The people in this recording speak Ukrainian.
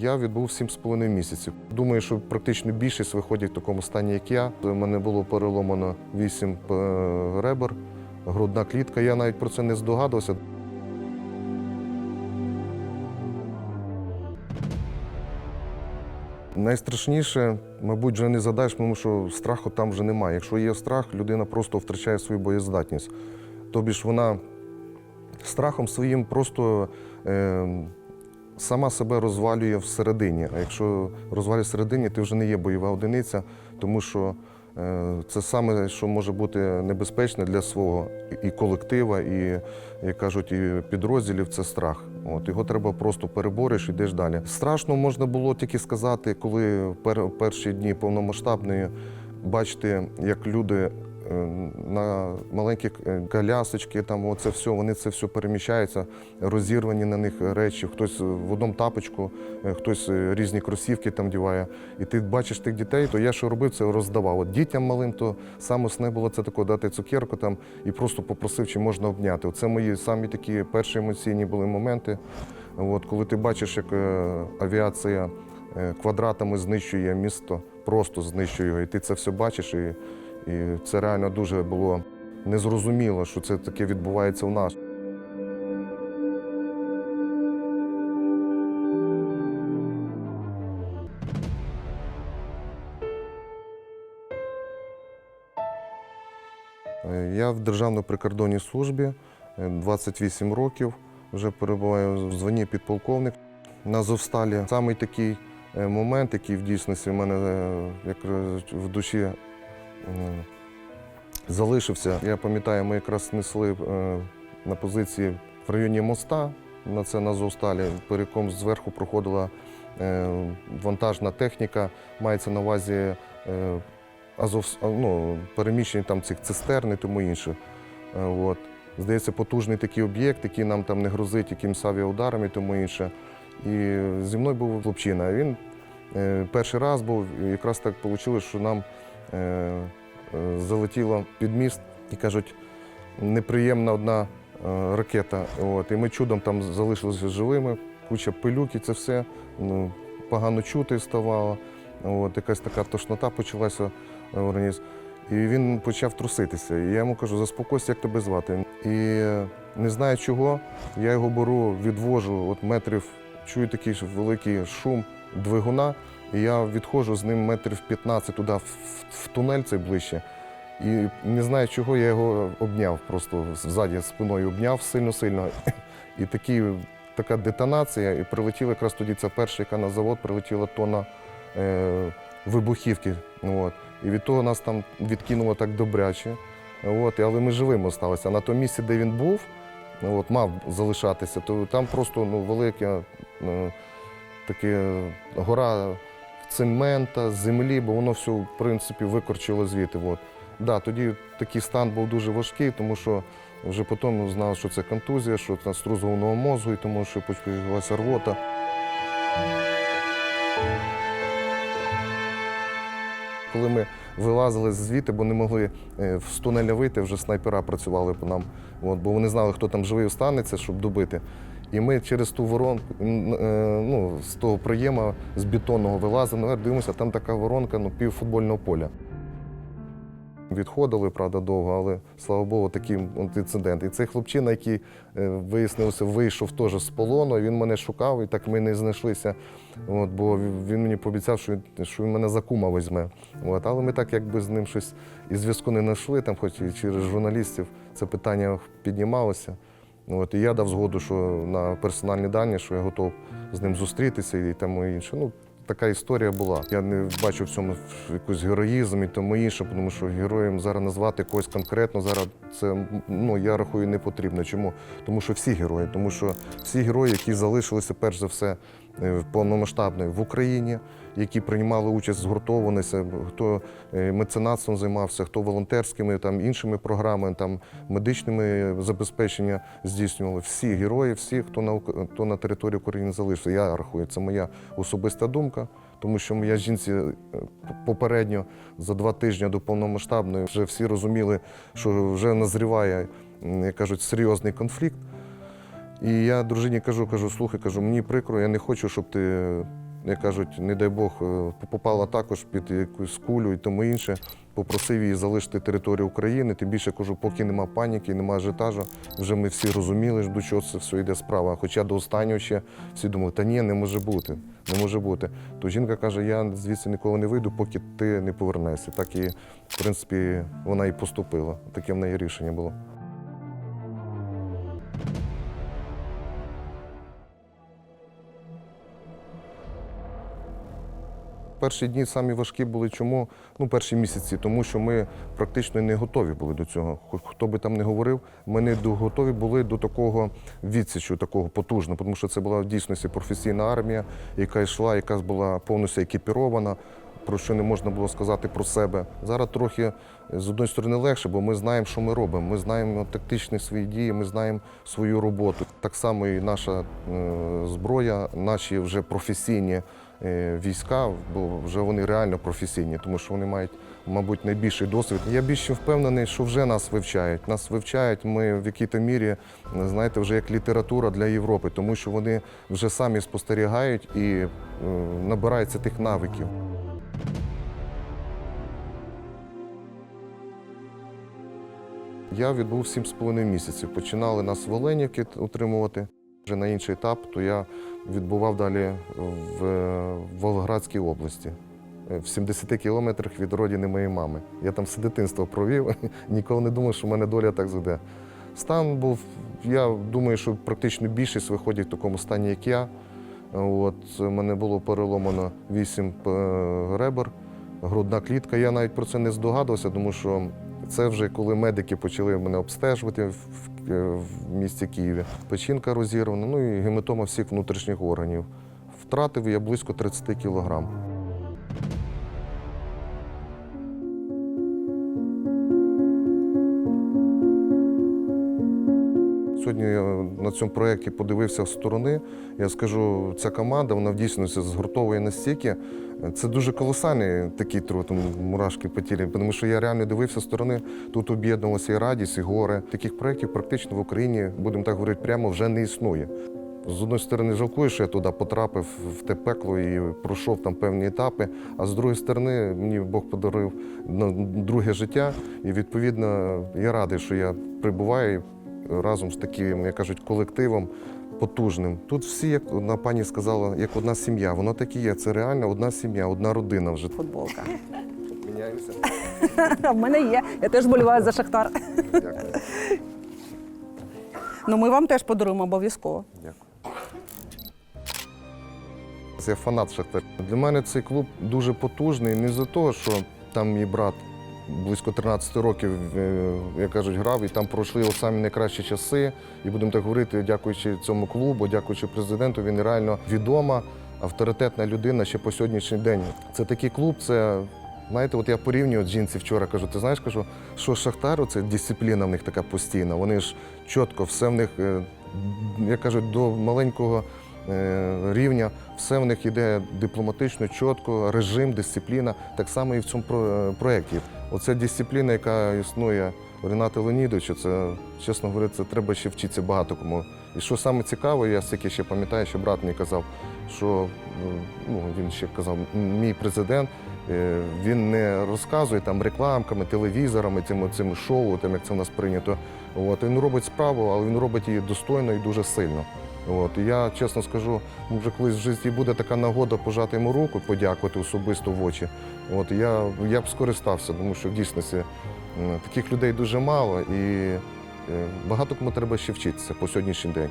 Я відбув 7,5 місяців. Думаю, що практично більшість виходять в такому стані, як я. У мене було переломано 8 е, ребер, грудна клітка. Я навіть про це не здогадувався. Найстрашніше, мабуть, вже не задаєш, тому що страху там вже немає. Якщо є страх, людина просто втрачає свою боєздатність. Тобі ж вона страхом своїм просто е, сама себе розвалює всередині. А якщо розвалює всередині, ти вже не є бойова одиниця, тому що е, це саме, що може бути небезпечне для свого і колектива, і, як кажуть, і підрозділів це страх. От його треба просто перебореш і йдеш далі. Страшно можна було тільки сказати, коли в пер, перші дні повномасштабної бачити, як люди на маленькі е, колясочки, там оце все, вони це все переміщаються, розірвані на них речі, хтось в одному тапочку, е, хтось е, різні кросівки там діває. І ти бачиш тих дітей, то я що робив, це роздавав. От дітям малим, то саме основне було це таке дати цукерку там і просто попросив, чи можна обняти. Оце мої самі такі перші емоційні були моменти. От, коли ти бачиш, як е, авіація е, квадратами знищує місто, просто знищує його, і ти це все бачиш, і, і це реально дуже було незрозуміло, що це таке відбувається у нас. Е, Я в Державній прикордонній службі е, 28 років. Вже перебуваю в званні підполковник на Азовсталі. Саме такий е, момент, який в дійсності в мене е, як в душі е, залишився. Я пам'ятаю, ми якраз несли е, на позиції в районі моста. На це на Азовсталі, по зверху проходила е, вантажна техніка, мається на увазі е, Азов, ну, переміщення там цих цистерн і тому інше. Е, От. Здається, потужний такий об'єкт, який нам там не грозить якимось авіаударом і тому інше. І зі мною був хлопчина. Він е, перший раз був, якраз так вийшло, що нам е, е, залетіло під міст і кажуть, неприємна одна е, ракета. От. І ми чудом там залишилися живими, куча пилюки, це все. Ну, погано чути ставало. От, якась така тошнота почалася в організм. І він почав труситися. І я йому кажу, заспокойся, як тебе звати. І е, не знаю чого, я його беру, відвожу от метрів, чую такий великий шум двигуна, і я відходжу з ним метрів 15 туди, в, в тунель цей ближче. І не знаю чого, я його обняв, просто ззаді спиною обняв сильно-сильно. І такі, така детонація, і прилетіла якраз тоді це перша, яка на завод прилетіла тонна е, вибухівки. От. І від того нас там відкинуло так добряче. От. Але ми живими. А на тому місці, де він був, от, мав залишатися, то там просто ну, велика е, таке гора цемента, землі, бо воно все, в принципі, викорчило звідти. От. Да, тоді такий стан був дуже важкий, тому що вже потім знав, що це контузія, що це струс головного мозку, і тому що почалася рвота. Коли ми вилазили звідти, бо не могли е, з тунеля вийти, вже снайпера працювали по нам, от, бо вони знали, хто там живий останеться, щоб добити. І ми через ту воронку, е, ну, з того проєма, з бетонного наверх, дивимося, там така воронка, ну, пів поля. Відходили, правда, довго, але слава Богу, такий інцидент. І цей хлопчина, який е, вияснився, вийшов теж з полону, він мене шукав, і так ми не знайшлися. От, бо він мені пообіцяв, що він, що він мене за кума візьме. От, але ми так якби з ним щось і зв'язку не знайшли, там, хоч і через журналістів це питання піднімалося. От, і я дав згоду, що на персональні дані, що я готов з ним зустрітися і тому інше. Ну, така історія була. Я не бачу в цьому якийсь героїзм і тому інше, тому що героєм зараз назвати когось конкретно зараз це ну я рахую не потрібно. Чому? Тому що всі герої, тому що всі герої, які залишилися перш за все повномасштабної в Україні, які приймали участь згуртованися, хто е, меценатством займався, хто волонтерськими там іншими програмами, там медичними забезпечення здійснювали. Всі герої, всі, хто на хто на території України залишився. Я рахую, це моя особиста думка. Тому що моя жінці е, попередньо за два тижні до повномасштабної вже всі розуміли, що вже назріває, як кажуть, серйозний конфлікт. І я дружині кажу, кажу, слухай, кажу, мені прикро, я не хочу, щоб ти як кажуть, не дай Бог, е, попала також під якусь кулю і тому інше. Попросив її залишити територію України. Тим більше кажу, поки нема паніки, нема ажіотажу, вже ми всі розуміли, до чого це все йде справа. Хоча до останнього ще всі думали, та ні, не може бути, не може бути. То жінка каже, я звідси ніколи не вийду, поки ти не повернешся. Так і, в принципі, вона і поступила. Таке в неї рішення було. Перші дні самі важкі були. Чому? Ну, перші місяці, тому що ми практично не готові були до цього. Хто би там не говорив, ми не готові були до такого відсічу, такого потужного, тому що це була в дійсності професійна армія, яка йшла, яка була повністю екіпірована. Про що не можна було сказати про себе. Зараз трохи з одної сторони легше, бо ми знаємо, що ми робимо. Ми знаємо тактичні свої дії, ми знаємо свою роботу. Так само і наша е, зброя, наші вже професійні війська, бо вже вони реально професійні, тому що вони мають, мабуть, найбільший досвід. Я більше впевнений, що вже нас вивчають. Нас вивчають. Ми в якій-то мірі, знаєте, вже як література для Європи, тому що вони вже самі спостерігають і е, набираються тих навиків. Я відбув 7,5 місяців. Починали нас в Оленівки утримувати. Вже на інший етап, то я відбував далі в Волгоградській області, е, в 70 кілометрах від родини моєї мами. Я там все дитинство провів, ніколи не думав, що в мене доля так зведе. Стан був, я думаю, що практично більшість виходять в такому стані, як я. От, у мене було переломано 8 ребер, грудна клітка. Я навіть про це не здогадувався, тому що це вже коли медики почали мене обстежувати в, в, в місті Києві. Печінка розірвана, ну і гематома всіх внутрішніх органів. Втратив я близько 30 кілограм. Сьогодні я на цьому проєкті подивився з сторони. Я скажу, ця команда вона в дійсності згуртовує настільки. Це дуже колосальний такий труд, мурашки по тілі, тому що я реально дивився з сторони. Тут об'єднувалася і радість, і горе. Таких проєктів практично в Україні, будемо так говорити, прямо вже не існує. З одної сторони, жалкую, що я туди потрапив в те пекло і пройшов там певні етапи. А з другої сторони, мені Бог подарив друге життя, і відповідно я радий, що я прибуваю разом з таким, як кажуть, колективом потужним. Тут всі, як одна пані сказала, як одна сім'я. Воно так і є. Це реально одна сім'я, одна родина вже. Футболка. Міняємося. В мене є. Я теж боліваю за Шахтар. Дякую. Ну ми вам теж подаруємо обов'язково. Дякую. Я фанат Шахтаря. Для мене цей клуб дуже потужний не за того, що там мій брат близько 13 років, е, як кажуть, грав, і там пройшли самі найкращі часи. І будемо так говорити, дякуючи цьому клубу, дякуючи президенту, він реально відома, авторитетна людина ще по сьогоднішній день. Це такий клуб, це. Знаєте, от я порівнюю жінці вчора, кажу, ти знаєш, кажу, що Шахтару це дисципліна в них така постійна. Вони ж чітко, все в них, е, як кажуть, до маленького е, рівня, все в них йде дипломатично, чітко, режим, дисципліна. Так само і в цьому проєкті. Оця дисципліна, яка існує у Ренати Леонідовича, це, чесно говоря, це треба ще вчитися багато кому. І що саме цікаве, я стільки ще пам'ятаю, що брат мені казав, що е, ну, він ще казав, мій президент. Е, Він не розказує там рекламками, телевізорами, цими, цими шоу, там, як це в нас прийнято. От, він робить справу, але він робить її достойно і дуже сильно. От, я чесно скажу, може колись в житті буде така нагода пожати йому руку, подякувати особисто в очі. От, я, я б скористався, тому що в дійсності таких людей дуже мало і е, багато кому треба ще вчитися по сьогоднішній день.